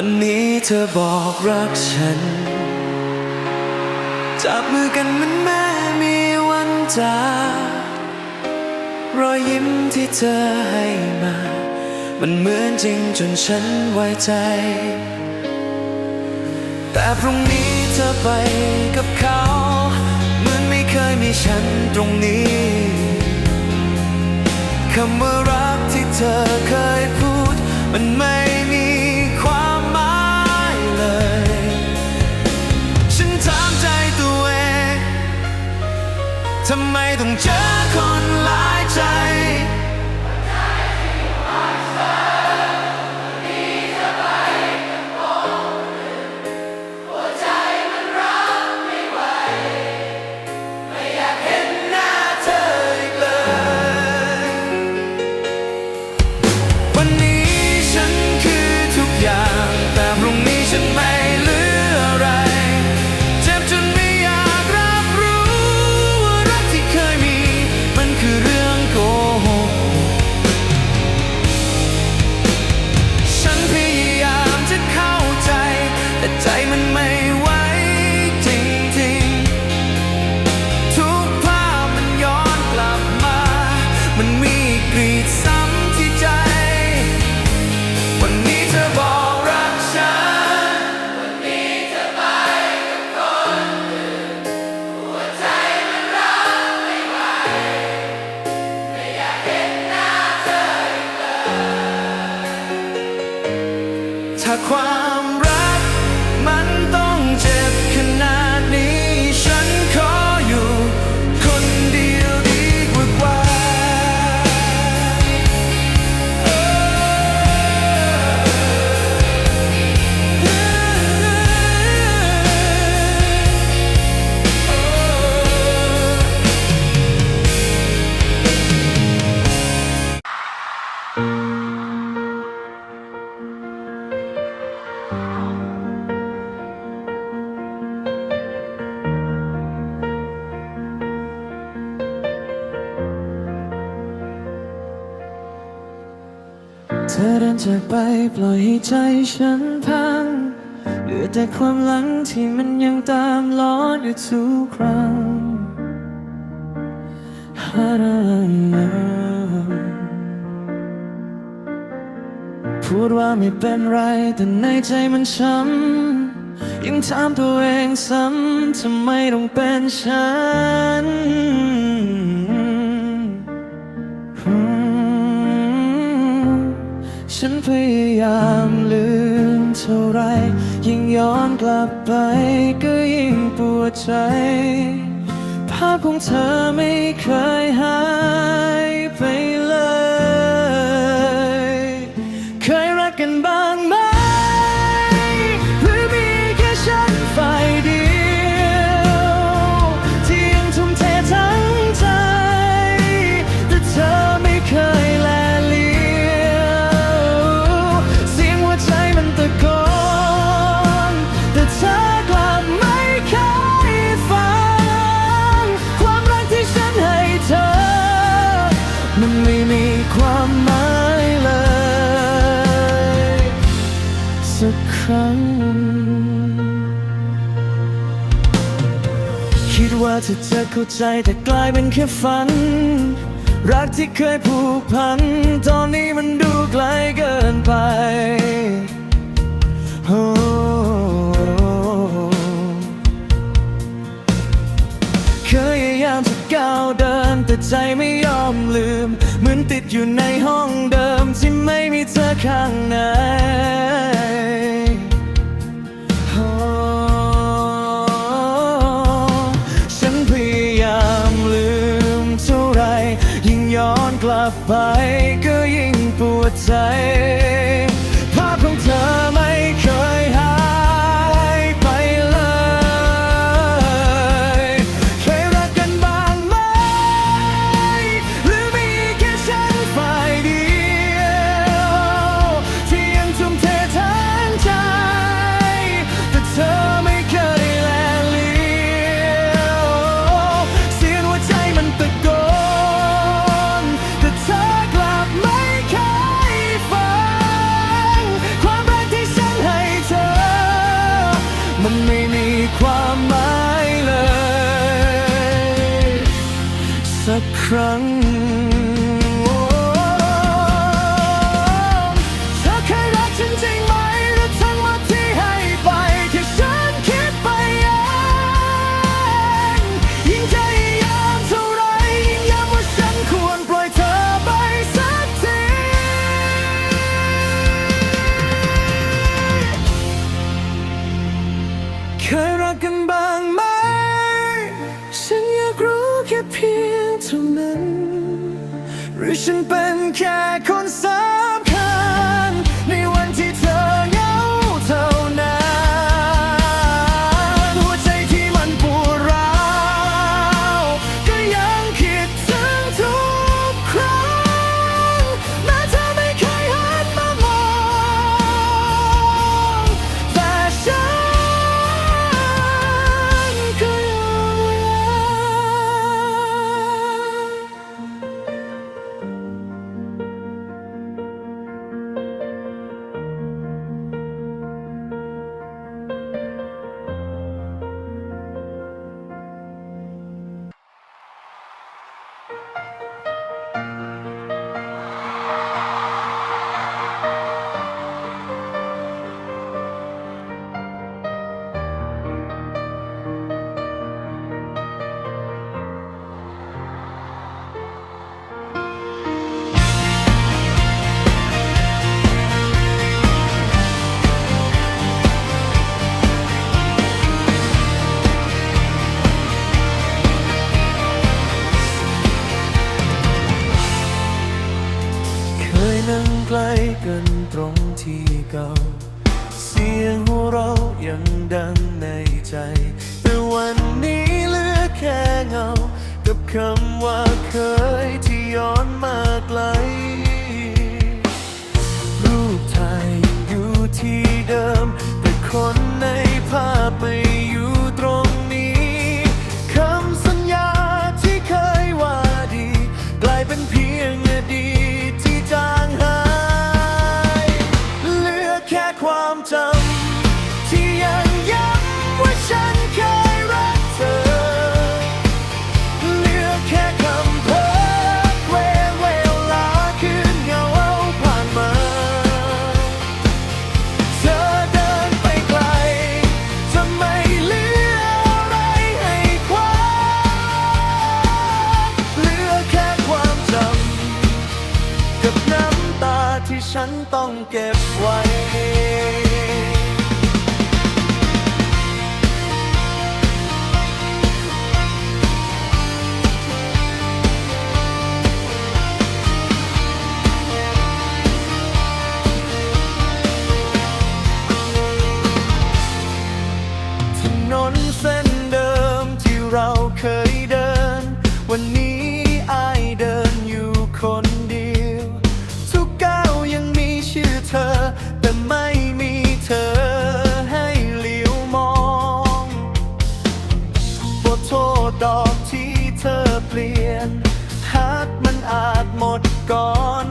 วันนี้เธอบอกรักฉัน จับมือกันเหมันแม่มีวันจากรอยยิ้มที่เธอให้มา มันเหมือนจริงจนฉันไว้ใจ แต่พรุ่งนี้เธอไปกับเขา เหมือนไม่เคยมีฉันตรงนี้คำว่ารักที่เธอเคยพูด มันไม่ ทำไมต้องเจอคนหลายใจ จากไปปล่อยให้ใจฉันพัง เหลือแต่ความหลังที่มันยังตามล้อนอยู่ทุกครั้งพูดว่าไม่เป็นไรแต่ในใจมันช้ำยังถามตัวเองซ้ำทำไมต้องเป็นฉัน ฉันพยายามลืมเท่าไร ยิ่งย้อนกลับไปก็ยิ่งปวดใจ ภาพของเธอไม่เคยหา รั้ง คิดว่าเธอจะเข้าใจแต่กลายเป็นแค่ฝัน รักที่เคยผูกพัน ตอนนี้มันดูไกลเกินไปโอ้เคยพยายามจะก้าวเดิน แต่ใจไม่ยอมลืม เหมือนติดอยู่ในห้องเดิมที่ไม่มีเธอข้างใน ไปก็ยิ่งปวดใจ มันไม่มีความหมายเลย สักครั้ง ฉันเป็นแค่คน นั้นใกล้กันตรงที่เก่า เสียงหัวเรายังดังในใจ แต่วันนี้เหลือแค่เงา กับคำว่าเคยที่ย้อนมาไกล รูปถ่ายอยู่ที่เดิม แต่คนในภาพไม่ ฉันต้องเก็บไว้เส้นเดิมที่เราเคยเดิน วันนี้อายเดินอยู่คน ลี่ยนหากมันอาจหมดก่อน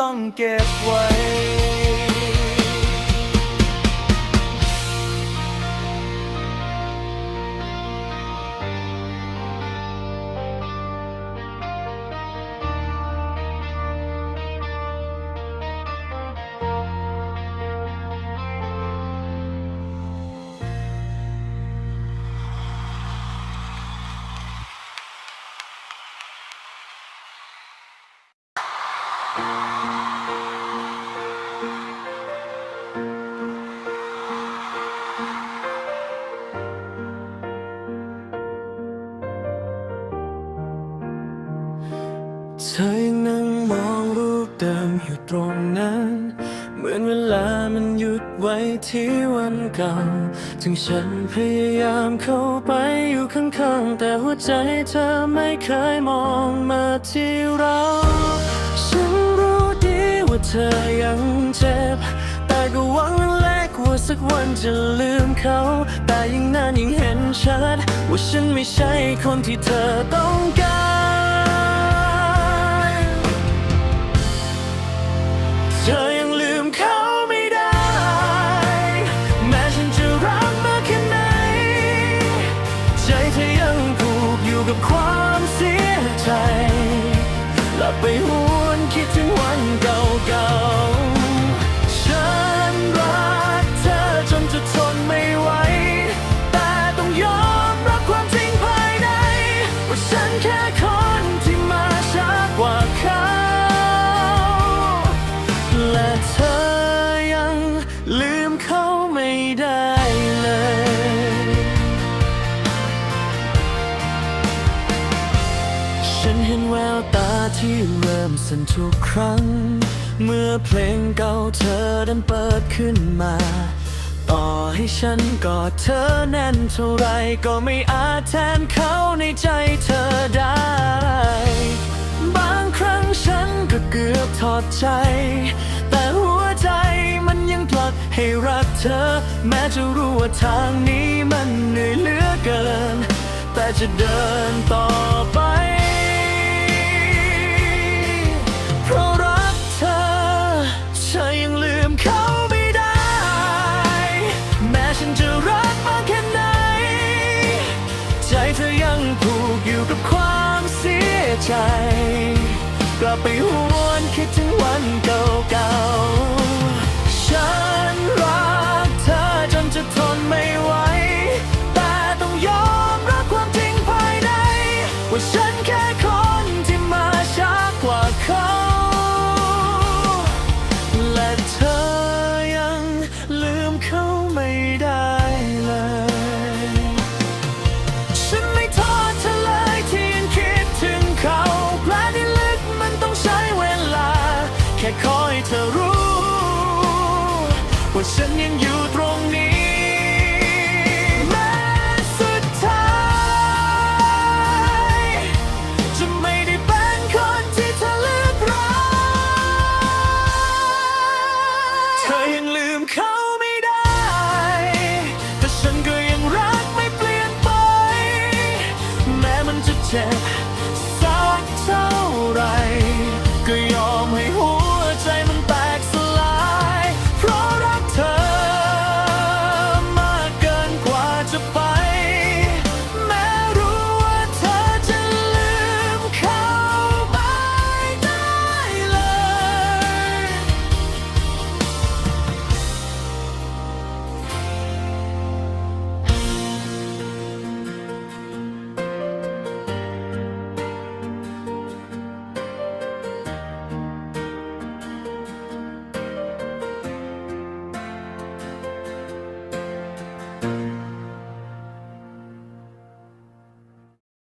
ต้องเก็บไว้ ธอยังนั่งมองรูปเดิมอยู่ตรงนั้น เหมือนเวลามันหยุดไว้ที่วันเก่า ถึงฉันพยายามเข้าไปอยู่ข้างๆ แต่หัวใจเธอไม่เคยมองมาที่เรา ฉันรู้ดีว่าเธอยังเจ็บ แต่ก็หวังเล็กว่าสักวันจะลืมเขา แต่ยิ่งนานยิ่งเห็นชัด ว่าฉันไม่ใช่คนที่เธอต้องการ เรั้ง เมื่อเพลงเก่าเธอดันเปิดขึ้นมา ต่อให้ฉันกอดเธอแน่นเท่าไรก็ไม่อาจแทนเขาในใจเธอได้ บางครั้งฉันก็เกือบถอดใจ แต่หัวใจมันยังผลักให้รักเธอ แม้จะรู้ว่าทางนี้มันเหนื่อยเหลือเกิน แต่จะเดินต่อไป ราะรักเธอเธอยังลืมเขาไม่ได้ แม้ฉันจะรักมากแค่ไหน ใจเธอยังผูกอยู่กับความเสียใจ กลับไปหวนคิดถึงวันเก่าๆ ฉันรักเธอจนจะทนไม่ไหว แต่ต้องยอมรับความจริงภายใน ว่าฉันแค่คนที่มาช้ากว่าเขา